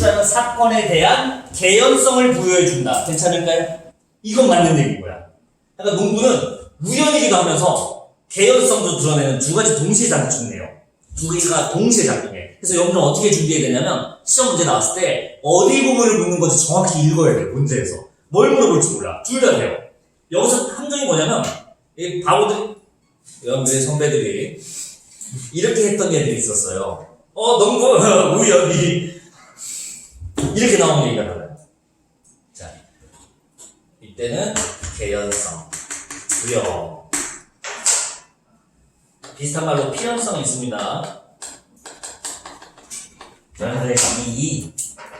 추출하는 사건에 대한 개연성을 부여해준다. 괜찮을까요? 이건 맞는 얘기인 거야. 그러니까 농구는 우연이기도 하면서 개연성도 드러내는 두 가지 동시에 작용해요. 두 개가 동시에 작용해. 그래서 여러분은 어떻게 준비해야 되냐면 시험 문제 나왔을 때 어디 부분을 묻는 건지 정확히 읽어야 돼 문제에서. 뭘 물어볼지 몰라. 둘 다 돼요. 여기서 함정이 뭐냐면 이 바보들 여러분들의 선배들이 이렇게 했던 애들이 있었어요. 어 농구 우연히 이렇게 나오는 얘기가 나와요. 자 이때는 개연성, 우연 비슷한 말로 필연성이 있습니다. 여러분들 이,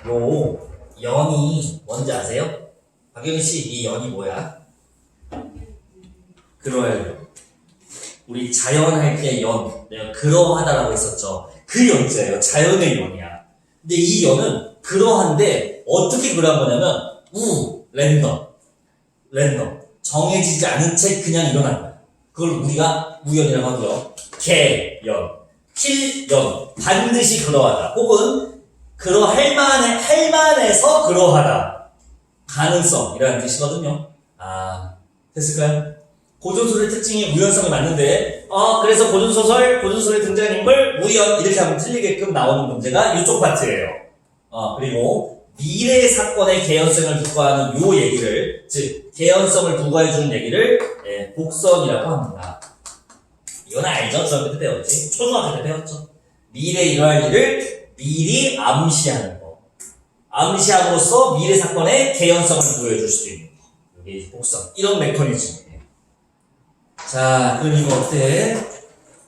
요, 연이 뭔지 아세요? 박경희 씨, 이 연이 뭐야? 그러해요. 우리 자연 할 때 연, 그러하다라고 했었죠. 그 연자예요. 자연의 연이야. 근데 이 연은 그러한데 어떻게 그러한 거냐면 우, 랜덤, 랜덤. 정해지지 않은 채 그냥 일어난 거야. 그걸 우리가 우연이라고 하고요. 개, 연, 필, 연. 반드시 그러하다. 혹은 그러할 만해, 할 만해서 그러하다. 가능성이라는 뜻이거든요. 아, 됐을까요? 고전소설의 특징이 우연성이 맞는데, 어, 그래서 고전소설, 고전소설에 등장한 인물, 우연, 이렇게 하면 틀리게끔 나오는 문제가 이쪽 파트예요. 어, 그리고 미래 사건의 개연성을 부과하는 요 얘기를, 즉, 개연성을 부과해 주는 얘기를, 예, 복선이라고 합니다. 이건 알죠? 중학교 때 배웠지? 초등학교 때 배웠죠? 미래 일어날 일을 미리 암시하는 거. 암시함으로써 미래 사건의 개연성을 보여줄 수 있는 거. 이게 복선. 이런 메커니즘이에요. 자, 그럼 이거 어때?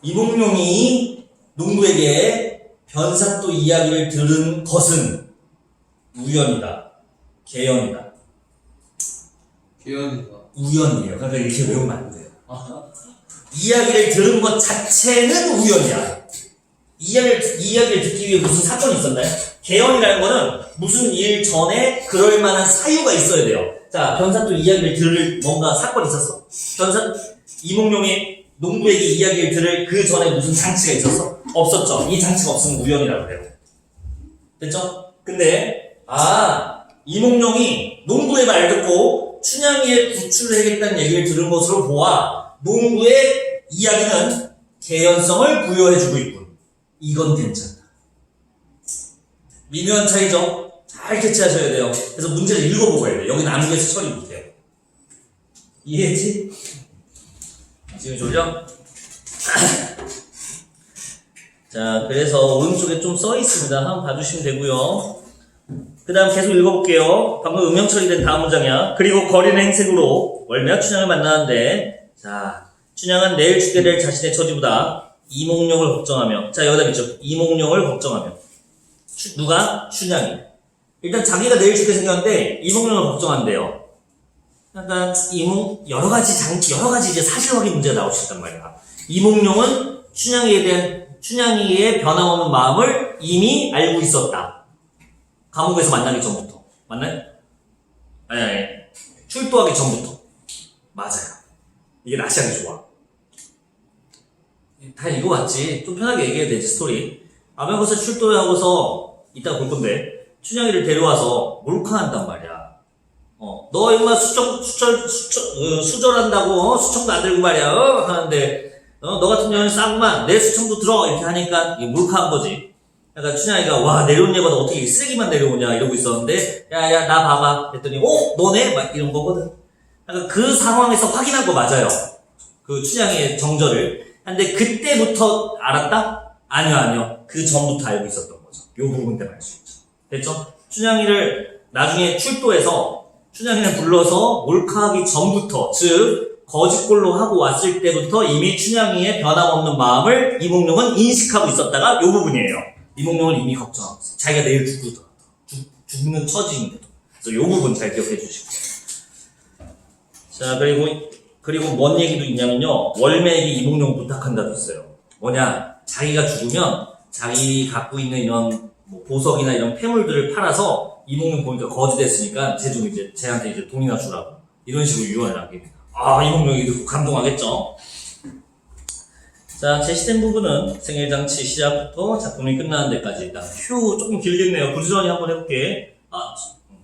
이몽룡이 농구에게 변사또 이야기를 들은 것은 우연이다. 개연이다. 기현이가 우연이에요. 그러니까 이렇게 외우면 안 돼요. 이야기를 들은 것 자체는 우연이야. 이야기를, 이야기를 듣기 위해 무슨 사건이 있었나요? 개연이라는 거는 무슨 일 전에 그럴 만한 사유가 있어야 돼요. 자, 변사또 이야기를 들을 뭔가 사건이 있었어. 변사, 이몽룡이 농구에게 이야기를 들을 그 전에 무슨 장치가 있었어? 없었죠. 이 장치가 없으면 우연이라고 해요. 됐죠? 근데, 아, 이몽룡이 농구의 말 듣고 춘향이의 구출을 해야겠다는 얘기를 들은 것으로 보아 농구의 이야기는 개연성을 부여해주고 있군. 이건 괜찮다. 미묘한 차이죠? 잘 캐치하셔야 돼요. 그래서 문제를 읽어보고 해야 돼요. 여기 나누기에서 처리 못해요. 이해했지? 지금 졸려? 자, 그래서 오른쪽에 좀 써 있습니다. 한번 봐주시면 되고요. 그 다음 계속 읽어볼게요. 방금 음영 처리된 다음 문장이야. 그리고 거리는 행색으로 월매와 춘향을 만나는데, 자, 춘향은 내일 죽게 될 자신의 처지보다 이몽룡을 걱정하며, 자, 여기다 있죠. 이몽룡을 걱정하며. 추- 누가? 춘향이. 일단 자기가 내일 죽게 생겼는데, 이몽룡을 걱정한대요. 약간, 이몽, 여러 가지 장, 여러 가지 이제 사실 확인 문제가 나올 수 있단 말이야. 이몽룡은 춘향이에 대한, 춘향이의 변함없는 마음을 이미 알고 있었다. 감옥에서 만나기 전부터. 맞나요? 아니, 아니. 출두하기 전부터. 맞아요. 이게 낚시하기 좋아. 다 읽어봤지. 좀 편하게 얘기해도 되지, 스토리. 암행어사 출두하고서 이따 볼 건데, 춘향이를 데려와서 몰카한단 말이야. 어, 너 임마 수청, 수철, 수철, 어, 수절한다고, 어? 수청도 안 들고 말이야, 어? 하는데, 어, 너 같은 년은 싸구만, 내 수청도 들어! 이렇게 하니까, 이게 몰카한 거지. 약간 춘향이가 와 내려온 얘보다 어떻게 이 쓰레기만 내려오냐 이러고 있었는데 야야 나 봐봐 했더니 어 너네 막 이런 거거든. 약간 그 상황에서 확인한 거 맞아요. 그 춘향이의 정절을. 근데 그때부터 알았다? 아니요 아니요 그 전부터 알고 있었던 거죠. 요 부분 때문에 알 수 있죠. 됐죠? 춘향이를 나중에 출도해서 춘향이를 불러서 몰카하기 전부터 즉 거짓골로 하고 왔을 때부터 이미 춘향이의 변함없는 마음을 이몽룡은 인식하고 있었다가 요 부분이에요. 이몽룡은 이미 걱정하고 있어요. 자기가 내일 죽거든. 죽, 죽는 처지인데도. 그래서 요 부분 잘 기억해 주시고. 자, 그리고, 그리고 뭔 얘기도 있냐면요. 월매에게 이몽룡 부탁한다도 있어요. 뭐냐. 자기가 죽으면 자기 갖고 있는 이런 뭐 보석이나 이런 폐물들을 팔아서 이몽룡 보니까 거지 됐으니까 쟤좀 이제 쟤한테 이제 돈이나 주라고. 이런 식으로 유언을 남깁니다. 아, 이몽룡이 듣고 감동하겠죠? 자, 제시된 부분은 생일장치 시작부터 작품이 끝나는 데까지다. 휴, 조금 길겠네요. 부지런히 한번 해볼게. 아, 음.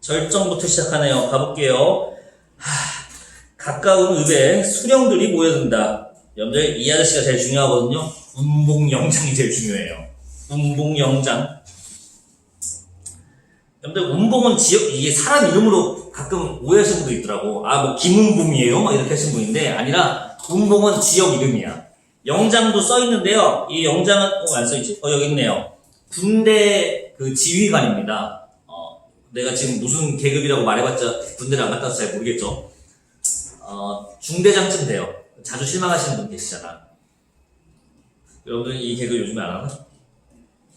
절정부터 시작하네요. 가볼게요. 하, 가까운 읍에 수령들이 모여든다. 여러분들, 이 아저씨가 제일 중요하거든요. 운봉영장이 제일 중요해요. 운봉영장. 여러분들, 운봉은 지역, 이게 사람 이름으로 가끔 오해하시는 분도 있더라고. 아, 뭐, 김운봉이에요? 막 이렇게 하시는 분인데, 아니라, 운봉은 지역 이름이야. 영장도 써 있는데요. 이 영장은, 어, 안 써있지? 어, 여기 있네요. 군대 그 지휘관입니다. 어, 내가 지금 무슨 계급이라고 말해봤자 군대를 안 갔다 와서 잘 모르겠죠. 어, 중대장쯤 돼요. 자주 실망하시는 분 계시잖아. 여러분들 이 개그 요즘에 안 하나?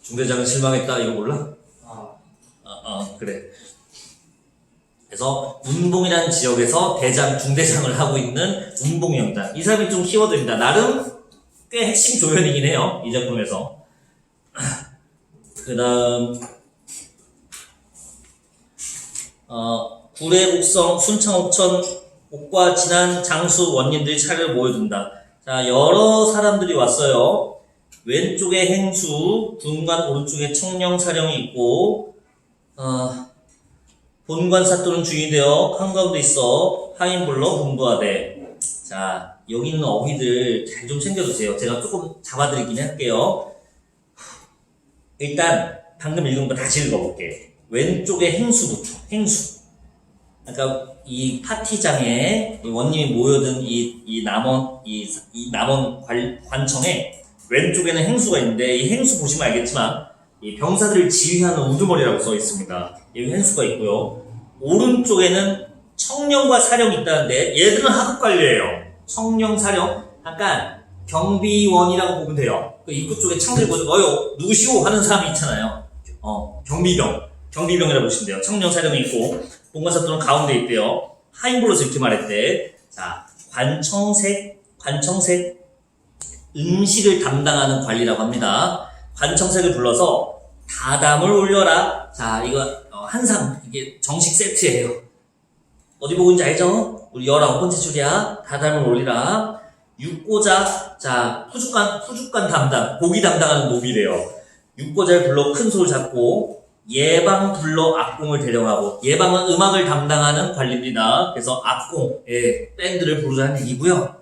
중대장은 실망했다 이거 몰라? 아, 어, 어, 그래. 그래서 운봉이라는 지역에서 대장, 중대장을 하고 있는 운봉영장. 이 사람이 좀 키워드입니다. 나름 꽤 핵심 조연이긴 해요. 이 작품에서. 그 다음, 어, 구례, 옥성, 순창, 옥천, 옥과 진안, 장수, 원님들이 차를 모여둔다. 자, 여러 사람들이 왔어요. 왼쪽에 행수, 군관 오른쪽에 청령 사령이 있고, 어, 본관 사 또는 주인이 되어 한가운데 있어 하인 불러 공부하되. 자, 여기 있는 어휘들 잘 좀 챙겨주세요. 제가 조금 잡아드리긴 할게요. 일단 방금 읽은 거 다시 읽어볼게. 왼쪽에 행수부터 행수. 아까 이 파티장에 이 원님이 모여든 이, 이 남원 이, 이 남원 관, 관청에 왼쪽에는 행수가 있는데 이 행수 보시면 알겠지만 이 병사들을 지휘하는 우두머리라고 써 있습니다. 여기 행수가 있고요. 오른쪽에는 청령과 사령이 있다는데 얘들은 하급 관리예요. 청령, 사령. 약간 경비원이라고 보면 돼요. 그 입구 쪽에 창 들고 어요 누구시오 하는 사람이 있잖아요. 어 경비병, 경비병이라고 보시면 돼요. 청령, 사령이 있고 본관사또는 가운데 있대요. 하인불로서 이렇게 말했대. 자 관청색, 관청색 음식을 담당하는 관리라고 합니다. 관청색을 불러서 다담을 올려라. 자, 이거 어, 한상 이게 정식 세트예요. 어디 보고 있는지 알죠? 우리 19번째 줄이야. 다담을 올리라. 육고자, 자, 후죽관, 후죽관 담당, 고기 담당하는 노비래요. 육고자를 불러 큰 소를 잡고, 예방 불러 악공을 대령하고, 예방은 음악을 담당하는 관리입니다. 그래서 악공, 예, 밴드를 부르자는 얘기고요.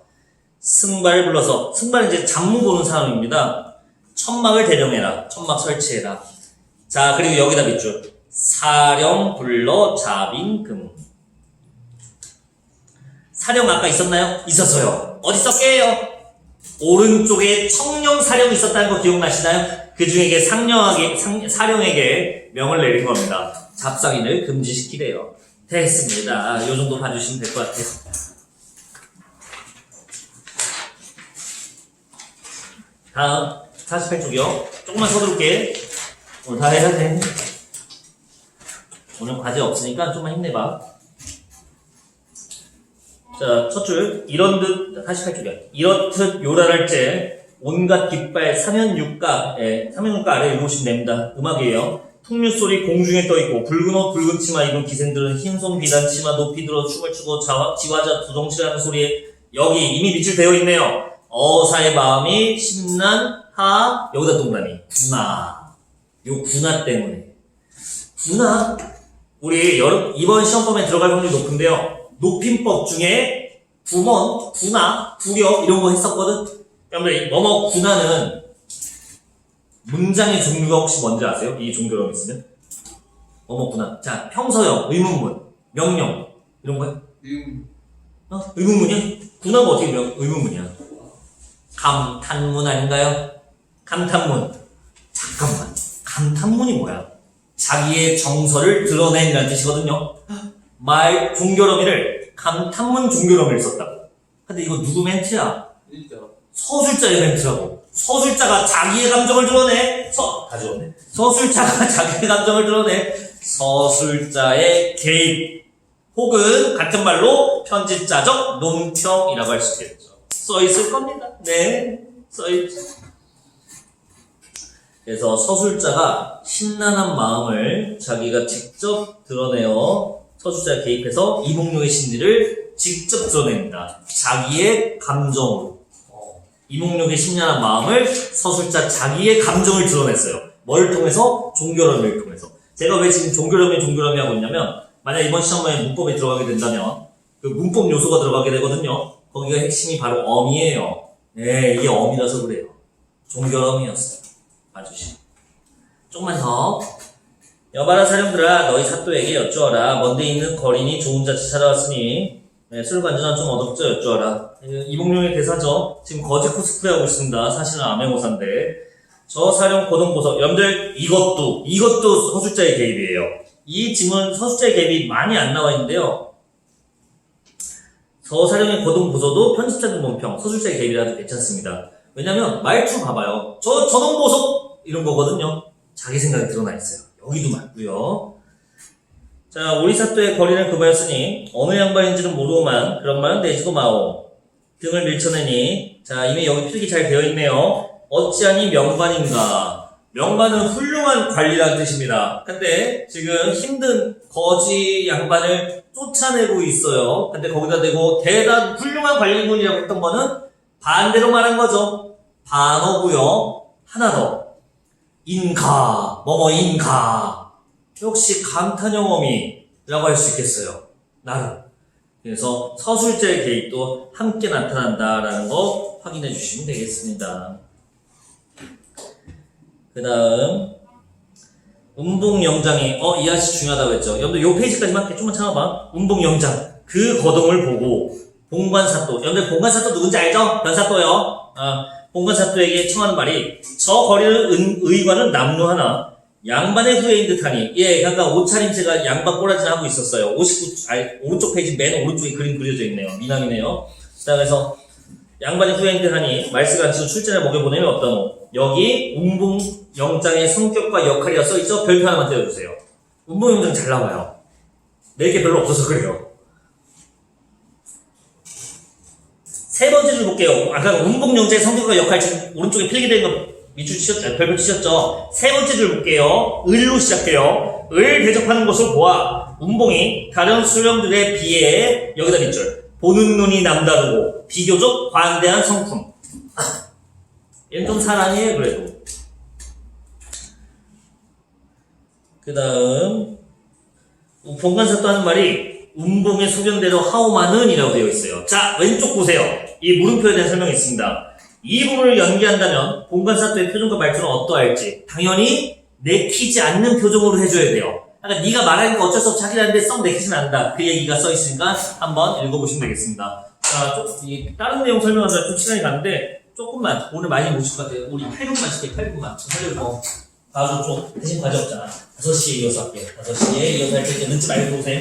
승발을 불러서, 승발은 이제 잡무 보는 사람입니다. 천막을 대령해라. 천막 설치해라. 자, 그리고 여기다 밑줄. 사령 불러 자빈금. 사령 아까 있었나요? 있었어요. 어디 썼게요? 오른쪽에 청령 사령이 있었다는 거 기억나시나요? 그 중에게 상령에게, 상, 사령에게 명을 내린 겁니다. 잡상인을 금지시키래요. 됐습니다. 아, 요 정도 봐주시면 될 것 같아요. 다음 48쪽이요. 조금만 서두를게. 오늘 다 해야 돼. 오늘 과제 없으니까 좀만 힘내봐. 자, 첫 줄. 이런 듯, 48쪽이야. 이렇듯 요란할제, 온갖 깃발, 사면육가, 예, 사면육가 아래 읽으시면 됩니다. 음악이에요. 풍류소리 공중에 떠있고, 붉은 옷, 붉은 치마 입은 기생들은 흰손 비단 치마 높이 들어 춤을 추고, 자와, 지화자 두덩치라는 소리에, 여기 이미 밑줄 되어 있네요. 어사의 마음이 신난 하, 여기다 동그라미. 군화. 요 군화 때문에. 군화? 우리 여름, 이번 시험범에 들어갈 확률이 높은데요. 높임법 중에 부먼, 군화, 부력 이런 거 했었거든. 여러분들 뭐뭐 군화는 문장의 종류가 혹시 뭔지 아세요? 이 종류로 있으면 뭐뭐 군화. 자 평서형, 의문문, 명령 이런 거요? 음, 어? 의문문이야? 군화가 어떻게 명, 의문문이야? 감탄문 아닌가요? 감탄문. 잠깐만. 감탄문이 뭐야? 자기의 정서를 드러낸다는 뜻이거든요. 말 종결어미를 감탄문 종결어미를 썼다고. 근데 이거 누구 멘트야? 서술자의 멘트라고. 서술자가 자기의 감정을 드러내. 서, 가져오네. 서술자가 자기의 감정을 드러내. 서술자의 개입. 혹은 같은 말로 편집자적 논평이라고 할수 있겠죠. 써 있을 겁니다. 네. 써 있. 그래서 서술자가 신난한 마음을 자기가 직접 드러내어 서술자에 개입해서 이몽룡의 심리를 직접 드러냅니다. 자기의 감정으로. 어, 이몽룡의 심란한 마음을 서술자 자기의 감정을 드러냈어요. 뭘 통해서? 종결함을 통해서. 제가 왜 지금 종결함이 종결함이 하고 있냐면 만약 이번 시험에 문법에 들어가게 된다면 그 문법 요소가 들어가게 되거든요. 거기가 핵심이 바로 엄이에요. 네, 이게 엄이라서 그래요. 종결엄이었어요. 봐주시. 조금만 더. 여봐라 사령들아. 너희 사또에게 여쭈어라. 먼데 있는 거린이 좋은 자치 찾아왔으니. 네, 술관전은 좀 어둡죠 여쭈어라. 예, 이몽룡의 대사죠. 지금 거짓 코스프레 하고 있습니다. 사실은 암행어사인데. 저 사령 고등보석 여러분들 이것도 이것도 서술자의 개입이에요. 이 지문 서술자의 개입이 많이 안 나와 있는데요. 저 사령의 고등보석도 편집자들 논평 서술자의 개입이라도 괜찮습니다. 왜냐면 말투 봐봐요. 저 저등보석 이런 거거든요 자기 생각이 드러나 있어요 여기도 맞고요. 자, 우리 사또의 거리는 그거였으니 어느 양반인지는 모르고만 그런 말은 내지도 마오. 등을 밀쳐내니 자 이미 여기 필기 잘 되어 있네요. 어찌하니 명관인가? 명관은 훌륭한 관리라는 뜻입니다. 근데 지금 힘든 거지 양반을 쫓아내고 있어요. 근데 거기다 대고 대단 훌륭한 관리군이라고 했던 거는 반대로 말한 거죠. 반어고요. 하나 더. 인가, 뭐뭐 인가. 역시 감탄형어미 라고 할 수 있겠어요. 나름. 그래서 서술자의 개입도 함께 나타난다라는 거 확인해 주시면 되겠습니다. 그 다음, 운봉영장이, 어, 이 아저씨 중요하다고 했죠. 여러분들 요 페이지까지만 좀만 참아봐. 운봉영장. 그 거동을 보고, 봉관사또. 여러분들 봉관사또 누군지 알죠? 변사또요. 어, 봉관사또에게 청하는 말이, 저 거리는 은- 의관은 남루 하나, 양반의 후예인 듯하니, 예, 약간 옷차림새가 양반 꼬라지 하고 있었어요. 59, 아니, 오른쪽 페이지 맨 오른쪽에 그림 그려져 있네요. 미남이네요. 자, 그래서, 양반의 후예인 듯하니, 안 치고 출전을 먹여보내면 어떠노? 여기, 운봉 영장의 성격과 역할이라 써있죠? 별표 하나만 떼어주세요. 운봉 영장 잘 나와요. 낼 게 별로 없어서 그래요. 세 번째 줄 볼게요. 아까 운봉 영장의 성격과 역할 지금 오른쪽에 필기된 거 밑줄 치셨죠? 아, 별표 치셨죠? 세 번째 줄 볼게요. 을로 시작해요. 을 대접하는 것을 보아 운봉이 다른 수령들에 비해 여기다 밑줄 보는 눈이 남다르고 비교적 관대한 성품. 아, 얘는 좀 사랑해요 그래도. 그 다음 본관사또 하는 말이 운봉의 소견대로 하오마는 이라고 되어 있어요. 자 왼쪽 보세요. 이 물음표에 대한 설명이 있습니다. 이 부분을 연기한다면 본관사또의 표정과 말투는 어떠할지 당연히 내키지 않는 표정으로 해줘야 돼요. 그러니까 네가 말하니까 어쩔 수 없이 하는데 썩 내키진 않는다. 그 얘기가 써 있으니까 한번 읽어보시면 되겠습니다. 자, 좀, 이 다른 내용 설명하느라 좀 시간이 가는데 조금만 오늘 많이 못칠것 같아요. 우리 8분만 칠게 8분만. 살려고 봐줘 좀 대신 과제 없잖아. 5시에 이어서 할게. 5시에 이어서 할때 늦지 말고 오세요.